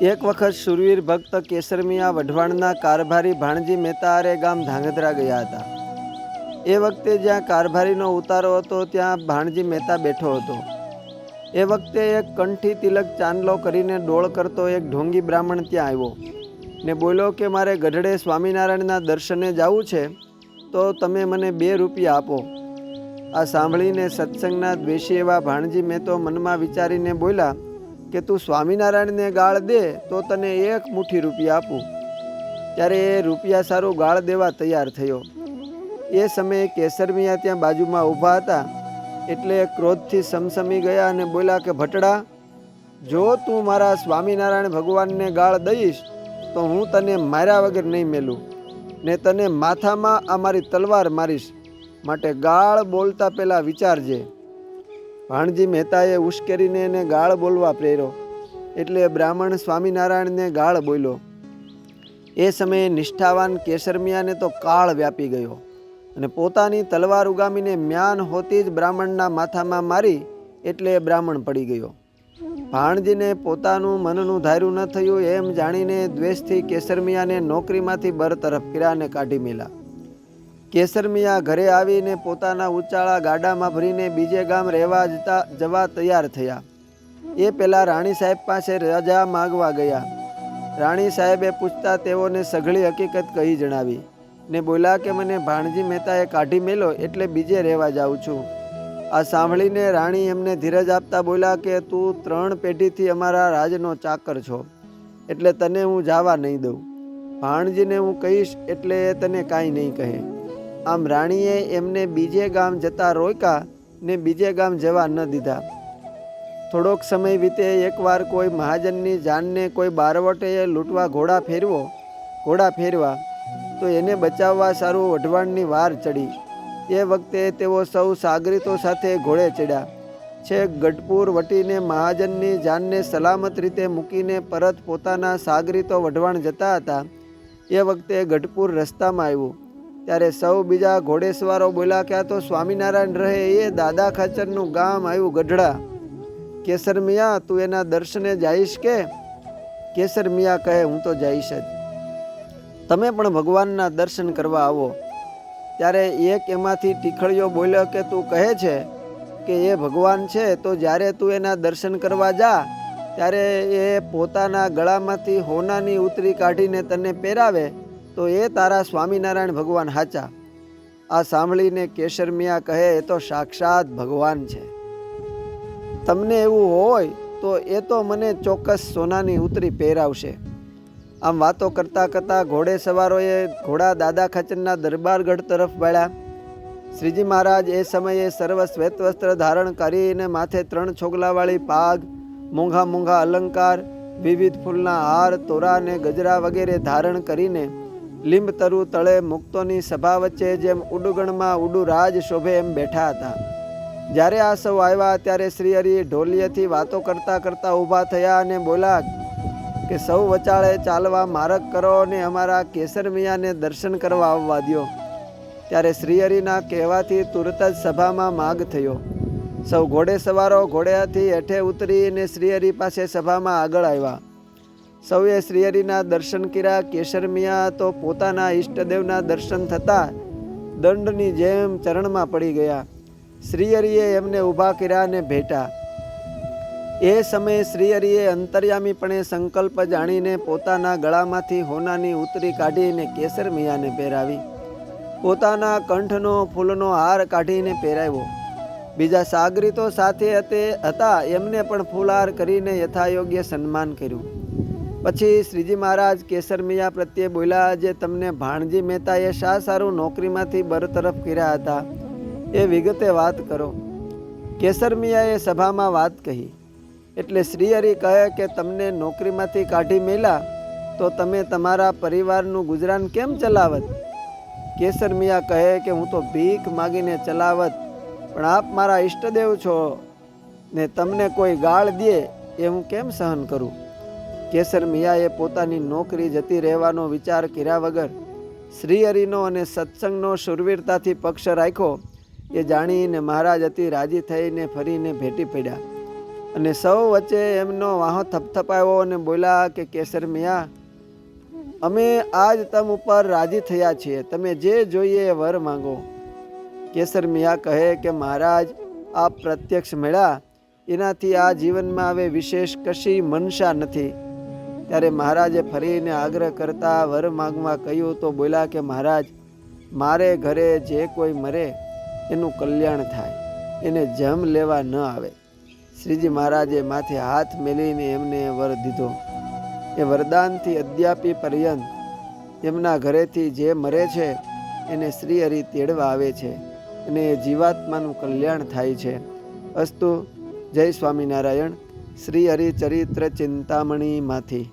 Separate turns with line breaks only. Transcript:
એક વખત સુરવીર ભક્ત કેસરમિયા વઢવાણના કારભારી ભાણજી મહેતારે ગામ ધાંગધ્રા ગયા હતા. એ વખતે જ્યાં કારભારીનો ઉતારો હતો, ત્યાં ભાણજી મહેતા બેઠો હતો. એ વખતે એક કંઠી તિલક ચાંદલો કરીને ડોળ કરતો એક ઢોંગી બ્રાહ્મણ ત્યાં આવ્યો ને બોલ્યો કે, મારે ગઢડે સ્વામિનારાયણના દર્શને જવું છે, તો તમે મને બે રૂપિયા આપો. આ સાંભળીને સત્સંગના દ્વેષી એવા ભાણજી મેં તો મનમાં વિચારીને બોલ્યા કે તું સ્વામિનારાયણને ગાળ દે તો તને એક મુઠ્ઠી રૂપિયા આપું. ત્યારે એ રૂપિયા સારું ગાળ દેવા તૈયાર થયો. એ સમયે કેસરમિયા ત્યાં બાજુમાં ઊભા હતા. એટલે ક્રોધથી સમસમી ગયા અને બોલ્યા કે, ભટડા, જો તું મારા સ્વામિનારાયણ ભગવાનને ગાળ દઈશ, તો હું તને માર્યા વગર નહીં મેલું, ને તને માથામાં આ મારી તલવાર મારીશ. માટે ગાળ બોલતા પહેલાં વિચારજે. ભાણજી મહેતાએ ઉશ્કેરીને એને ગાળ બોલવા પ્રેર્યો. એટલે બ્રાહ્મણ સ્વામિનારાયણને ગાળ બોલ્યો. એ સમયે નિષ્ઠાવાન કેસરમિયાને તો કાળ વ્યાપી ગયો અને પોતાની તલવાર ઉગામીને મ્યાન હોતી જ બ્રાહ્મણના માથામાં મારી એટલે બ્રાહ્મણ પડી ગયો. ભાણજીને પોતાનું મનનું ધાર્યું ન થયું એમ જાણીને દ્વેષથી કેસરમિયાને નોકરીમાંથી બરતરફ કર્યા અને કાઢી મેલા. કેસરમિયા ઘરે આવીને પોતાના ઉચાળા ગાડામાં ભરીને બીજે ગામ રહેવા જતા જવા તૈયાર થયા. એ પહેલાં રાણી સાહેબ પાસે રજા માગવા ગયા. રાણી સાહેબે પૂછતા તેઓને સઘળી હકીકત કહી જણાવી ને બોલ્યા કે મને ભાણજી મહેતાએ કાઢી મેલો એટલે બીજે રહેવા જાઉં છું. આ સાંભળીને રાણી એમને ધીરજ આપતા બોલ્યા કે તું ત્રણ પેઢીથી અમારા રાજનો ચાકર છો, એટલે તને હું જવા નહીં દઉં. ભાણજીને હું કહીશ એટલે એ તને કાંઈ નહીં કહે. આમ રાણીએ એમને બીજે ગામ જતા રોક્યા ને બીજે ગામ જવા ન દીધા. થોડોક સમય વીતે એકવાર કોઈ મહાજનની જાનને કોઈ બારવટે લૂંટવા ઘોડા ફેરવો, ઘોડા ફેરવા, તો એને બચાવવા સારું વઢવાણની વાર ચડી. એ વખતે તેઓ સૌ સાગરીતો સાથે ઘોડે ચડ્યા. છેક ગઢપુર વટીને મહાજનની જાનને સલામત રીતે મૂકીને પરત પોતાના સાગરીતો વઢવાણ જતા હતા. એ વખતે ગઢપુર રસ્તામાં આવ્યું. ત્યારે સૌ બીજા ઘોડેસવારો બોલ્યા કે આ તો સ્વામિનારાયણ રહે, એ દાદા ખાચરનું ગામ આવ્યું ગઢડા. કેસર મિયા, તું એના દર્શને જઈશ કે? કેસર મિયા કહે, હું તો જઈશ જ. તમે પણ ભગવાનના દર્શન કરવા આવો. ત્યારે એક એમાંથી ટીખળીઓ બોલ્યો કે, તું કહે છે કે એ ભગવાન છે, તો જ્યારે તું એના દર્શન કરવા જા, ત્યારે એ પોતાના ગળામાંથી હોનાની ઉતરી કાઢીને તને પહેરાવે. તો એ તારા સ્વામિનારાયણ ભગવાન હાચા. આ સાંભળીને કેશરમિયા કહે, એ તો સાક્ષાત ભગવાન છે. તમને એવું હોય તો એ તો મને ચોક્કસ સોનાની ઉતરી પહેરાવશે. આમ વાતો કરતાં કરતાં ઘોડે સવારોએ ઘોડા દાદા ખચનના દરબારગઢ તરફ વળ્યા. શ્રીજી મહારાજ એ સમયે સર્વ શ્વેત વસ્ત્ર ધારણ કરીને માથે ત્રણ છોગલાવાળી પાગ મોંઘા મોંઘા અલંકાર, વિવિધ ફૂલના હાર, તોરા અને ગજરા વગેરે ધારણ કરીને લીંબ તરુ તળે મુક્તોની સભા વચ્ચે જેમ ઉડુગણમાં ઉડુ રાજ શોભે એમ બેઠા હતા. જ્યારે આ સૌ આવ્યા ત્યારે શ્રી હરિ ઢોલિયેથી વાતો કરતા કરતા ઊભા થયા અને બોલ્યા કે સૌ વચાળે ચાલવા મારક કરો અને અમારા કેસર મિયાને દર્શન કરવા આવવા દ્યો. ત્યારે શ્રીહરિના કહેવાથી તુરત જ સભામાં માગ થયો. સૌ ઘોડે સવારો ઘોડેથી હેઠે ઉતરીને શ્રીહરિ પાસે સભામાં આગળ આવ્યા. સૌએ શ્રીહરિના દર્શન કર્યા. કેસર મિયા તો પોતાના ઈષ્ટદેવના દર્શન થતાં દંડની જેમ ચરણમાં પડી ગયા. શ્રીહરિએ એમને ઊભા કર્યા અને ભેટા એ સમયે શ્રીહરિએ અંતર્યામીપણે સંકલ્પ જાણીને પોતાના ગળામાંથી હોનાની ઉતરી કાઢીને કેસર મિયાને પહેરાવી. પોતાના કંઠનો ફૂલનો હાર કાઢીને પહેરાવ્યો. બીજા સાગરીતો સાથે હતા. એમને પણ ફૂલહાર કરીને યથાયોગ્ય સન્માન કર્યું. પછી શ્રીજી મહારાજ કેસર મિયા પ્રત્યે બોલ્યા જે તમને ભાણજી મહેતાએ શા સારું નોકરીમાંથી બરતરફ કર્યા હતા, એ વિગતે વાત કરો. કેસર મિયાએ સભામાં વાત કહી, એટલે શ્રીહરિ કહે કે તમને નોકરીમાંથી કાઢી મેલા તો તમે તમારા પરિવારનું ગુજરાન કેમ ચલાવત? કેસર મિયા કહે કે હું તો ભીખ માગીને ચલાવત, પણ આપ મારા ઈષ્ટદેવ છો ને તમને કોઈ ગાળ દે એ હું કેમ સહન કરું? કેસર મિયાએ પોતાની નોકરી જતી રહેવાનો વિચાર કર્યા વગર શ્રીહરિનો અને સત્સંગનો શુરવીરતાથી પક્ષ રાખ્યો. એ જાણીને મહારાજ અતિ રાજી થઈને ફરીને ભેટી પડ્યા અને સૌ વચ્ચે એમનો વાહો થપથપાયો અને બોલ્યા કે, કેસર મિયા, અમે આજ તમ ઉપર રાજી થયા છીએ. તમે જે જોઈએ એ વર માંગો. કેસર મિયા કહે કે, મહારાજ, આપ પ્રત્યક્ષ મળ્યા. એનાથી આ જીવનમાં હવે વિશેષ કશી મનસા નથી. ત્યારે મહારાજે ફરીને આગ્રહ કરતા વર માગવા કહ્યું, તો બોલ્યા કે મહારાજ, મારે ઘરે જે કોઈ મરે એનું કલ્યાણ થાય, એને જમ લેવા ન આવે. શ્રીજી મહારાજે માથે હાથ મેલીને એમને વર દીધો. એ વરદાનથી અદ્યાપી પર્યંત એમના ઘરેથી જે મરે છે, એને શ્રી હરિ તેડવા આવે છે અને એ જીવાત્માનું કલ્યાણ થાય છે. અસ્તુ જય સ્વામિનારાયણ. શ્રી હરિચરિત્ર ચિંતામણીમાંથી.